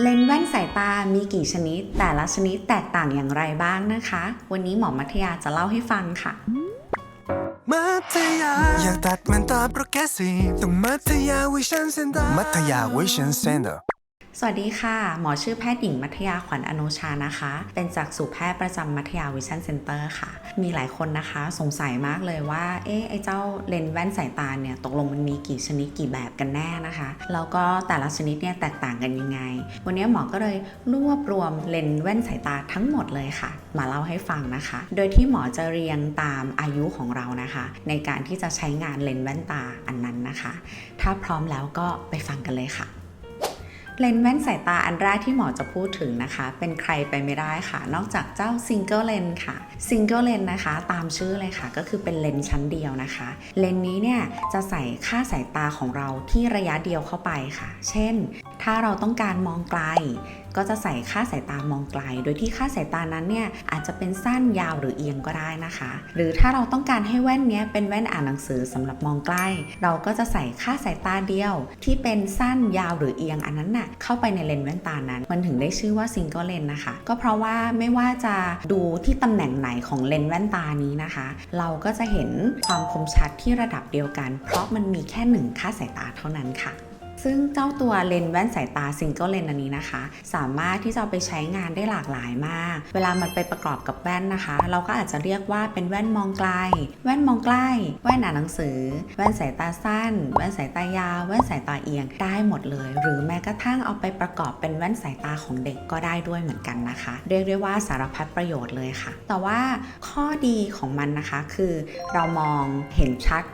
เลนส์แว่นสายตามีกี่ชนิด แต่ละชนิดแตกต่างอย่างไรบ้างนะคะ วันนี้หมอมัธยาจะเล่าให้ฟังค่ะ มัธยาอยากตัดมันตาโปรแกรสซีฟต้องมัธยาวิชันเซ็นเตอร์มัธยาวิชันเซ็นเตอร์ สวัสดีค่ะ หมอชื่อแพทย์หญิงมัธยาขวัญอนุชานะคะ เป็นจักษุแพทย์ประจำมัธยาวิชั่นเซ็นเตอร์ค่ะ มีหลายคนนะคะสงสัยมากเลยว่า เอ๊ะไอ้เจ้าเลนส์แว่นสายตาเนี่ย ตกลงมันมีกี่ชนิดกี่แบบกันแน่นะคะ แล้วก็แต่ละชนิดเนี่ยแตกต่างกันยังไง วันนี้หมอก็เลยรวบรวมเลนส์แว่นสายตาทั้งหมดเลยค่ะ มาเล่าให้ฟังนะคะ โดยที่หมอจะเรียงตามอายุของเรานะคะ ในการที่จะใช้งานเลนส์แว่นตาอันนั้นนะคะ ถ้าพร้อมแล้วก็ไปฟังกันเลยค่ะ เลนส์แว่นสายตาอันแรกที่หมอจะพูดถึงนะคะ เป็นใครไปไม่ได้ค่ะ นอกจากเจ้าซิงเกิลเลนค่ะซิงเกิลเลนนะคะ ตามชื่อเลยค่ะ ก็คือเป็นเลนส์ชั้นเดียวนะคะ เลนส์นี้เนี่ยจะใส่ค่าสายตาของเราที่ระยะเดียวเข้าไปค่ะ เช่น ถ้าเราต้องการมองไกล ก็จะใส่ค่าสายตามองไกล โดยที่ค่าสายตานั้นเนี่ยอาจจะเป็นสั้นยาวหรือเอียงก็ได้นะคะ หรือถ้าเราต้องการให้แว่นนี้เป็นแว่นอ่านหนังสือสำหรับมองใกล้ เราก็จะใส่ค่าสายตาเดียว ที่เป็นสั้นยาวหรือเอียงอันนั้นนะเข้าไปในเลนส์แว่นตานั้น มันถึงได้ชื่อว่าซิงเกิลเลนนะคะ ก็เพราะว่าไม่ว่าจะดูที่ตำแหน่งไหนของเลนส์แว่นตานี้นะคะ เราก็จะเห็นความคมชัดที่ระดับเดียวกัน เพราะมันมีแค่หนึ่งค่าสายตาเท่านั้นค่ะ ซึ่งเจ้าตัวเลนส์แว่นสายตาซิงเกิลเลนอันนี้นะคะ สามารถที่จะไปใช้งานได้หลากหลายมาก เวลามันไปประกอบกับแว่นนะคะ เราก็อาจจะเรียกว่าเป็นแว่นมองไกล แว่นมองใกล้ แว่นอ่านหนังสือ แว่นสายตาสั้น แว่นสายตายาว แว่นสายตาเอียงได้หมดเลย หรือแม้กระทั่งเอาไปประกอบเป็นแว่นสายตาของเด็กก็ได้ด้วยเหมือนกันนะคะ เรียกได้ว่าสารพัดประโยชน์เลยค่ะ แต่ว่าข้อดีของมันนะคะคือเรามองเห็นชัด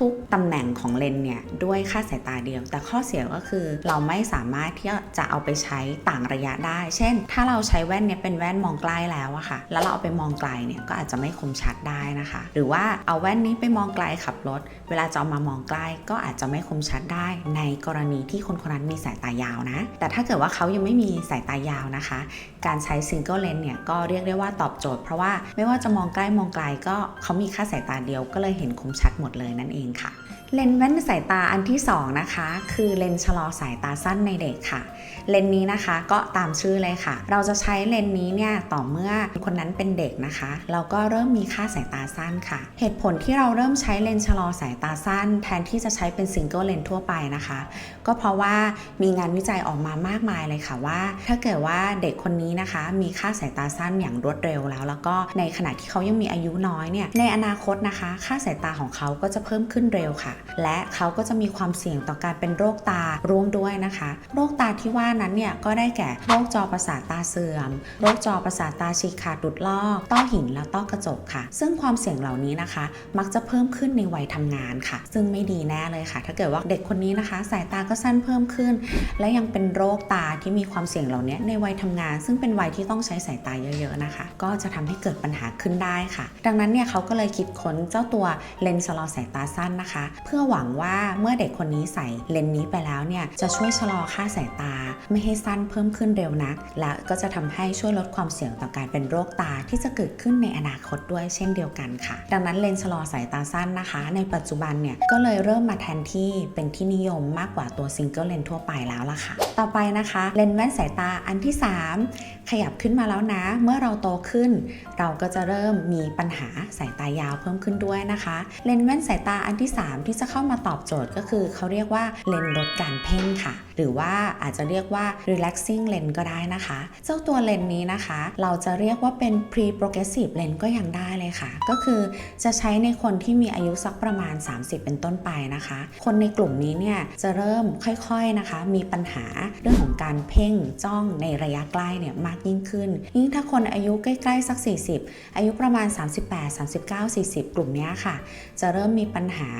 ทุกๆตำแหน่งของเลนเนี่ยด้วยค่าสายตาเดียว แต่ข้อเสียก็คือเราไม่สามารถที่จะเอาไปใช้ต่างระยะได้ เช่น ถ้าเราใช้แว่นเนี่ยเป็นแว่นมองใกล้แล้วอะค่ะ แล้วเราเอาไปมองไกลเนี่ยก็อาจจะไม่คมชัดได้นะคะ หรือว่าเอาแว่นนี้ไปมองไกลขับรถ เวลาจะเอามามองใกล้ก็อาจจะไม่คมชัดได้ ในกรณีที่คนคนนั้นมีสายตายาวนะ แต่ถ้าเกิดว่าเขายังไม่มีสายตายาวนะคะ การใช้ซิงเกิลเลนเนี่ยก็เรียกได้ว่าตอบโจทย์ เพราะว่าไม่ว่าจะมองใกล้มองไกลก็เขามีค่าสายตาเดียวก็เลยเห็นคมชัดหมดเลยนั่นเองค่ะ เลนส์แว่นสายตาอันที่ 2 นะคะ คือเลนส์ชะลอสายตาสั้นในเด็กค่ะ เลนส์นี้นะคะก็ตามชื่อเลยค่ะ เราจะใช้เลนส์นี้เนี่ยต่อเมื่อคนนั้นเป็นเด็กนะคะ เราก็เริ่มมีค่าสายตาสั้นค่ะ เหตุผลที่เราเริ่มใช้เลนส์ชะลอสายตาสั้น แทนที่จะใช้เป็นซิงเกิลเลนส์ทั่วไปนะคะ ก็เพราะว่ามีงานวิจัยออกมามากมายเลยค่ะว่า ถ้าเกิดว่าเด็กคนนี้นะคะ มีค่าสายตาสั้นอย่างรวดเร็วแล้ว แล้วก็ในขณะที่เขายังมีอายุน้อยเนี่ยในอนาคตนะคะ ค่าสายตาของเขาก็จะเพิ่มขึ้นเร็วค่ะและเขาก็จะมีความเสี่ยงต่อการเป็นโรคตาร่วมด้วยนะคะ โรคตาที่ว่านั้นเนี่ยก็ได้แก่โรคจอประสาทตาเสื่อม โรคจอประสาทตาฉีกขาดหลุดลอกต้อหินและต้อกระจกค่ะ ซึ่งความเสี่ยงเหล่านี้นะคะ มักจะเพิ่มขึ้นในวัยทำงานค่ะ ซึ่งไม่ดีแน่เลยค่ะ ถ้าเกิดว่าเด็กคนนี้นะคะ สายตาก็สั้นเพิ่มขึ้น และยังเป็นโรคตาที่มีความเสี่ยงเหล่านี้ในวัยทำงาน ซึ่งเป็นวัยที่ต้องใช้สายตาเยอะๆนะคะ ก็จะทำให้เกิดปัญหาขึ้นได้ค่ะ ดังนั้นเนี่ยเขาก็เลยคิดค้นเจ้าตัวเลนส์ชะลอสายตาสั้นนะคะเพื่อหวังว่าเมื่อเด็กคนนี้ใส่เลนส์นี้ไปแล้วเนี่ยจะช่วยชะลอค่าสายตา ไม่ให้สั้นเพิ่มขึ้นเร็วนัก และก็จะทำให้ช่วยลดความเสี่ยงต่อการเป็นโรคตาที่จะเกิดขึ้นในอนาคตด้วยเช่นเดียวกันค่ะ ดังนั้นเลนส์ชะลอสายตาสั้นนะคะ ในปัจจุบันเนี่ยก็เลยเริ่มมาแทนที่เป็นที่นิยมมากกว่าตัวซิงเกิลเลนส์ทั่วไปแล้วล่ะค่ะ ต่อไปนะคะเลนส์แว่นสายตาอันที่ 3 ขยับขึ้นมาแล้วนะ เมื่อเราโตขึ้น เราก็จะเริ่มมีปัญหาสายตายาวเพิ่มขึ้นด้วยนะคะ เลนส์แว่นสายตาอันที่ 3 ที่จะเข้ามาตอบโจทย์ก็คือเขาเรียกว่าเลนส์ลดการเพ่งค่ะ หรือว่าอาจจะเรียกว่า relaxing lens ก็ได้นะคะ เจ้าตัวเลนส์นี้นะคะ เราจะเรียกว่าเป็น pre progressive lens ก็ยังได้เลยค่ะ ก็คือจะใช้ในคนที่มีอายุสักประมาณ 30 เป็นต้นไปนะคะ คนในกลุ่มนี้เนี่ยจะเริ่มค่อยๆนะคะ มีปัญหาเรื่องของการเพ่งจ้องในระยะใกล้เนี่ยมากยิ่งขึ้น ยิ่งถ้าคนอายุใกล้ๆสัก 40 อายุประมาณ 38 39 40 กลุ่มนี้ค่ะ จะเริ่มมีปัญหา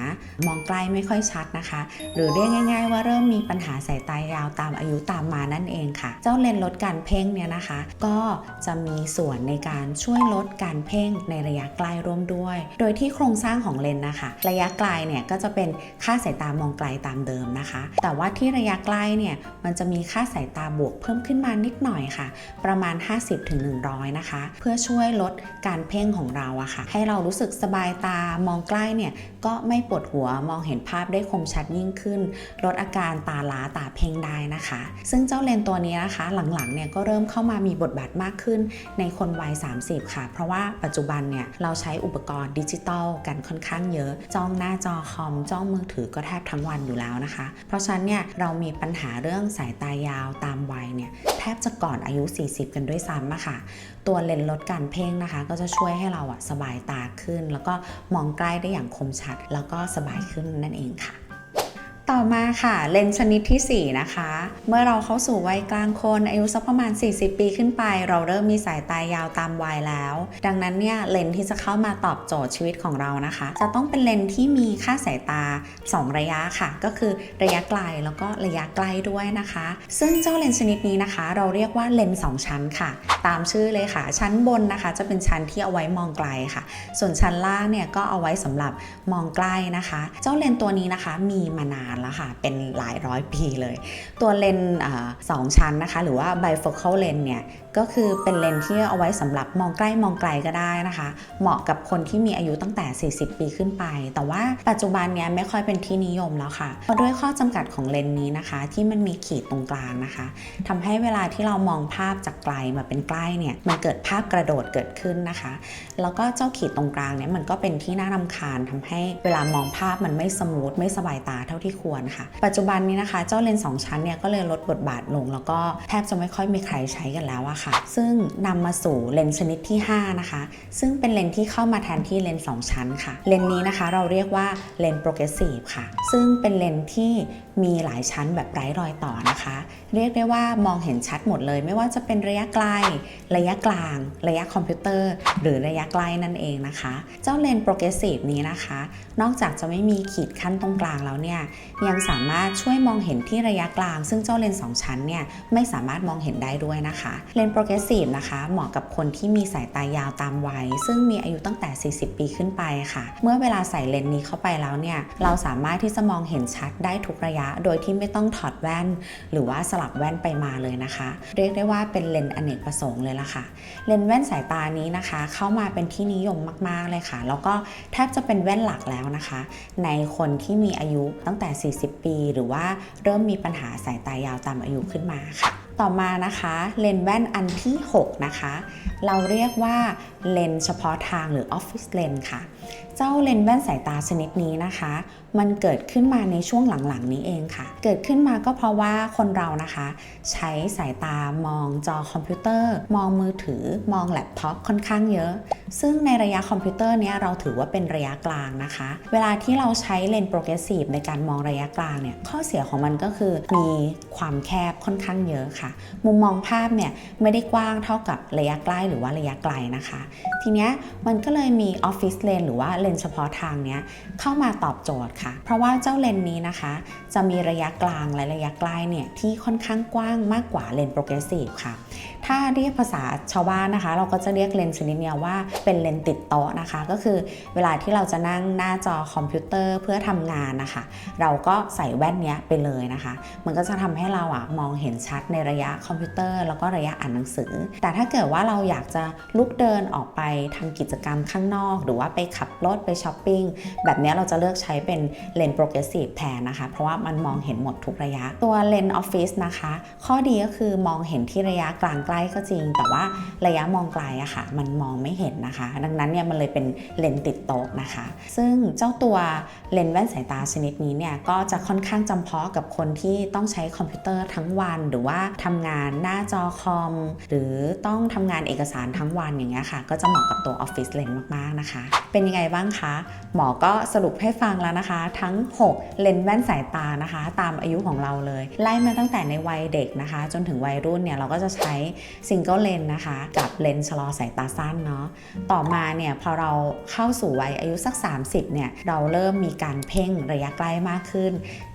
มองใกล้ไม่ค่อยชัดนะคะ หรือเรียกง่าย ๆ ว่าเริ่มมีปัญหาสายตายาวตามอายุตามมานั่นเองค่ะ เจ้าเลนส์ลดการเพ่งเนี่ยนะคะ ก็จะมีส่วนในการช่วยลดการเพ่งในระยะใกลร่วมด้วย โดยที่โครงสร้างของเลนส์นะคะ ระยะไกลเนี่ยก็จะเป็นค่าสายตามองไกลตามเดิมนะคะ แต่ว่าที่ระยะใกล้เนี่ยมันจะมีค่าสายตาบวกเพิ่มขึ้นมานิดหน่อยค่ะ ประมาณ 50-100 นะคะ เพื่อช่วยลดการเพ่งของเราอะค่ะ ให้เรารู้สึกสบายตามองใกล้เนี่ยก็ไม่ปวดหัวมองเห็นภาพได้คมชัดยิ่งขึ้น ลดอาการตาล้าตาเพ่งได้นะคะ ซึ่งเจ้าเลนตัวนี้นะคะหลังๆเนี่ยก็เริ่มเข้ามามีบทบาทมากขึ้นในคนวัย 30 ค่ะ เพราะว่าปัจจุบันเนี่ยเราใช้อุปกรณ์ดิจิตอลกันค่อนข้างเยอะ จ้องหน้าจอคอม จ้องมือถือก็แทบทั้งวันอยู่แล้วนะคะ เพราะฉะนั้นเนี่ยเรามีปัญหาเรื่องสายตายาวตามวัยเนี่ยแทบจะก่อนอายุ 40 กันด้วยซ้ำอะค่ะ ตัวเลนลดการเพ่งนะคะ ก็จะช่วยให้เราอะสบายตาขึ้น แล้วก็มองใกล้ได้อย่างคมชัด แล้วก็สบายขึ้นนั่นเองค่ะ ต่อมาค่ะ เลนส์ชนิดทีสี่ 4 นะคะ เมื่อเราเข้าสู่วัยกลางคนอายุสักประมาณ 40 ปีขึ้นไป เราเริ่มมีสายตายาวตามวัยแล้ว ดังนั้นเนี่ยเลนส์ที่จะเข้ามาตอบโจทย์ชีวิตของเรานะคะ จะต้องเป็นเลนส์ที่มีค่าสายตา 2 ระยะค่ะ ก็คือระยะไกลแล้วก็ระยะใกล้ด้วยนะคะ ซึ่งเจ้าเลนส์ชนิดนี้นะคะ เราเรียกว่าเลนส์สองชั้นค่ะ ตามชื่อเลยค่ะ ชั้นบนนะคะ จะเป็นชั้นที่เอาไว้มองไกลค่ะ ส่วนชั้นล่างเนี่ยก็เอาไว้สำหรับมองใกล้นะคะ เจ้าเลนส์ตัวนี้นะคะมีมานานแล้วค่ะ เป็นหลายร้อยปีเลย ตัวเลนส์อ่าสองชั้นนะคะ หรือว่า bifocal lens เนี่ย ก็คือเป็นเลนส์ที่เอาไว้สำหรับมองใกล้มองไกลก็ได้นะคะ เหมาะกับคนที่มีอายุตั้งแต่ 40 ปีขึ้นไป แต่ว่าปัจจุบันเนี้ยไม่ค่อยเป็นที่นิยมแล้วค่ะเพราะด้วยข้อจำกัดของเลนส์นี้นะคะ ที่มันมีขีดตรงกลางนะคะทำให้เวลาที่เรามองภาพจากไกลมาเป็นใกล้เนี่ย มันเกิดภาพกระโดดเกิดขึ้นนะคะ แล้วก็เจ้าขีดตรงกลางเนี่ยมันก็เป็นที่น่ารำคาญทำให้เวลามองภาพมันไม่สมูทไม่สบายตาเท่าที่ควรค่ะ ปัจจุบันนี้นะคะ เจ้าเลนส์สองชั้นเนี่ยก็เลยลดบทบาทลง แล้วก็แทบจะไม่ค่อยมีใครใช้กันแล้วอะค่ะ ซึ่งนำมาสู่เลนส์ชนิดที่ 5 นะคะ ซึ่งเป็นเลนส์ที่เข้ามาแทนที่เลนส์สองชั้นค่ะ เลนส์นี้นะคะเราเรียกว่าเลนส์โปรเกรสซีฟค่ะ ซึ่งเป็นเลนส์ที่มีหลายชั้นแบบไร้รอยต่อนะคะ เรียกได้ว่ามองเห็นชัดหมดเลย ไม่ว่าจะเป็นระยะไกล ระยะกลาง ระยะคอมพิวเตอร์ หรือระยะใกล้นั่นเองนะคะ เจ้าเลนส์โปรเกรสซีฟนี้นะคะ นอกจากจะไม่มีขีดขั้นตรงกลางแล้วเนี่ยยังสามารถช่วยมองเห็นที่ระยะกลาง ซึ่งเจ้าเลนส์สองชั้นเนี่ยไม่สามารถมองเห็นได้ด้วยนะคะ เลนส์โปรเกรสซีฟนะคะเหมาะกับคนที่มีสายตายาวตามวัย ซึ่งมีอายุตั้งแต่ 40 ปีขึ้นไปค่ะ เมื่อเวลาใส่เลนส์นี้เข้าไปแล้วเนี่ยเราสามารถที่จะมองเห็นชัดได้ทุกระยะ โดยที่ไม่ต้องถอดแว่น หรือว่าสลับแว่นไปมาเลยนะคะ เรียกได้ว่าเป็นเลนส์อเนกประสงค์เลยล่ะค่ะ เลนส์แว่นสายตานี้นะคะ เข้ามาเป็นที่นิยมมาก ๆเลยค่ะ แล้วก็แทบจะเป็นแว่นหลักแล้วนะคะ ในคนที่มีอายุตั้งแต่40 ปี หรือว่าเริ่มมีปัญหาสายตายาวตามอายุขึ้นมาค่ะต่อมานะคะเลนแว่นอันที่ 6 นะคะ เราเรียกว่าเลนเฉพาะทางหรือออฟฟิศเลนค่ะเจ้าเลนส์แว่นสายตาชนิดนี้นะคะ มันเกิดขึ้นมาในช่วงหลังๆนี้เองค่ะ เกิดขึ้นมาก็เพราะว่าคนเรานะคะ ใช้สายตามองจอคอมพิวเตอร์ มองมือถือ มองแล็ปท็อปค่อนข้างเยอะ ซึ่งในระยะคอมพิวเตอร์เนี้ยเราถือว่าเป็นระยะกลางนะคะ เวลาที่เราใช้เลนส์โปรเกรสซีฟในการมองระยะกลางเนี่ยข้อเสียของมันก็คือมีความแคบค่อนข้างเยอะค่ะ มุมมองภาพเนี่ยไม่ได้กว้างเท่ากับระยะใกล้หรือว่าระยะไกลนะคะ ทีเนี้ยมันก็เลยมีออฟฟิศเลนหรือว่าเลนส์เฉพาะทางเนี้ยเข้ามาตอบโจทย์ค่ะ เพราะว่าเจ้าเลนส์นี้นะคะ จะมีระยะกลางและระยะใกล้เนี่ยที่ค่อนข้างกว้างมากกว่าเลนส์โปรเกรสซีฟค่ะถ้าเรียกภาษาชาวบ้านนะคะ เราก็จะเรียกเลนส์ชนิดนี้ว่าเป็นเลนส์ติดโต๊ะนะคะ ก็คือเวลาที่เราจะนั่งหน้าจอคอมพิวเตอร์เพื่อทำงานนะคะ เราก็ใส่แว่นนี้ไปเลยนะคะ มันก็จะทำให้เราอะมองเห็นชัดในระยะคอมพิวเตอร์ แล้วก็ระยะอ่านหนังสือ แต่ถ้าเกิดว่าเราอยากจะลุกเดินออกไปทำกิจกรรมข้างนอก หรือว่าไปขับรถไปช้อปปิ้งแบบนี้เราจะเลือกใช้เป็นเลนส์โปรเกรสซีฟแทนนะคะ เพราะว่ามันมองเห็นหมดทุกระยะตัวเลนส์ออฟฟิศนะคะ ข้อดีก็คือมองเห็นที่ระยะกลางกล้ก็จริง แต่ว่าระยะมองไกลอะค่ะ มันมองไม่เห็นนะคะ ดังนั้นเนี่ยมันเลยเป็นเลนส์ติดโต๊ะนะคะ ซึ่งเจ้าตัวเลนส์แว่นสายตาชนิดนี้เนี่ยก็จะค่อนข้างจำเพาะกับคนที่ต้องใช้คอมพิวเตอร์ทั้งวัน หรือว่าทำงานหน้าจอคอม หรือต้องทำงานเอกสารทั้งวันอย่างเงี้ยค่ะ ก็จะเหมาะกับตัวออฟฟิศเลนส์มากๆนะคะ เป็นยังไงบ้างคะ หมอก็สรุปให้ฟังแล้วนะคะ ทั้ง 6 เลนส์แว่นสายตานะคะ ตามอายุของเราเลย ไล่มาตั้งแต่ในวัยเด็กนะคะ จนถึงวัยรุ่นเนี่ยเราก็จะใช้ซิงเกิลเลนนะคะ กับเลนส์ชะลอสายตาสั้นเนาะต่อมาเนี่ยพอเราเข้าสู่วัยอายุสัก 30เนี่ยเราเริ่มมีการเพ่งระยะใกล้มากขึ้น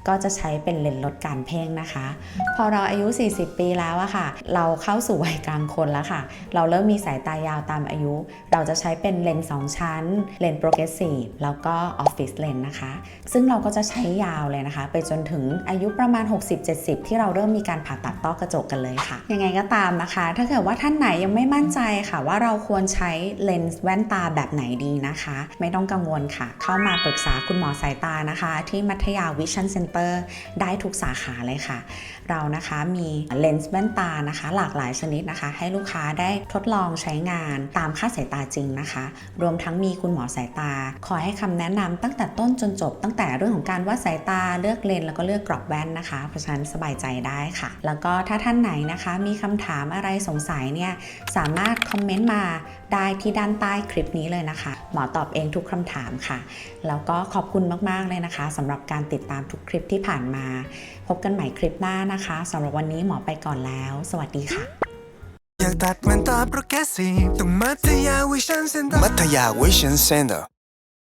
ก็จะใช้เป็นเลนส์ลดการเพ่งนะคะ พอเราอายุ 40 ปีแล้วอะค่ะ เราเข้าสู่วัยกลางคนแล้วค่ะ เราเริ่มมีสายตายาวตามอายุ เราจะใช้เป็นเลนส์2ชั้น เลนส์โปรเกรสซีฟแล้วก็ออฟฟิศเลนนะคะ ซึ่งเราก็จะใช้ยาวเลยนะคะ ไปจนถึงอายุประมาณ 60-70 ที่เราเริ่มมีการผ่าตัดต้อกระจกกันเลยค่ะ ยังไงก็ตามนะคะนะคะ ถ้าเกิดว่าท่านไหนยังไม่มั่นใจค่ะ ว่าเราควรใช้เลนส์แว่นตาแบบไหนดีนะคะ ไม่ต้องกังวลค่ะ เข้ามาปรึกษาคุณหมอสายตานะคะ ที่มัธยาวิชั่นเซ็นเตอร์ได้ทุกสาขาเลยค่ะ เรานะคะมีเลนส์แว่นตานะคะ หลากหลายชนิดนะคะ ให้ลูกค้าได้ทดลองใช้งานตามค่าสายตาจริงนะคะ รวมทั้งมีคุณหมอสายตา คอยให้คำแนะนำตั้งแต่ต้นจนจบ ตั้งแต่เรื่องของการวัดสายตาเลือกเลนส์แล้วก็เลือกกรอบแว่นนะคะ เพราะฉะนั้นสบายใจได้ค่ะ แล้วก็ถ้าท่านไหนนะคะ มีคำถามอะไรสงสัยเนี่ยสามารถคอมเมนต์มาได้ที่ด้านใต้คลิปนี้เลยนะคะ หมอตอบเองทุกคำถามค่ะ แล้วก็ขอบคุณมากๆเลยนะคะสำหรับการติดตามทุกคลิปที่ผ่านมา พบกันใหม่คลิปหน้านะคะสำหรับวันนี้หมอไปก่อนแล้ว สวัสดีค่ะ อยากตัดมันตาโปรแกรสซีฟต้องมัธยาวิชันเซ็นเตอร์มัธยาวิชันเซ็นเตอร์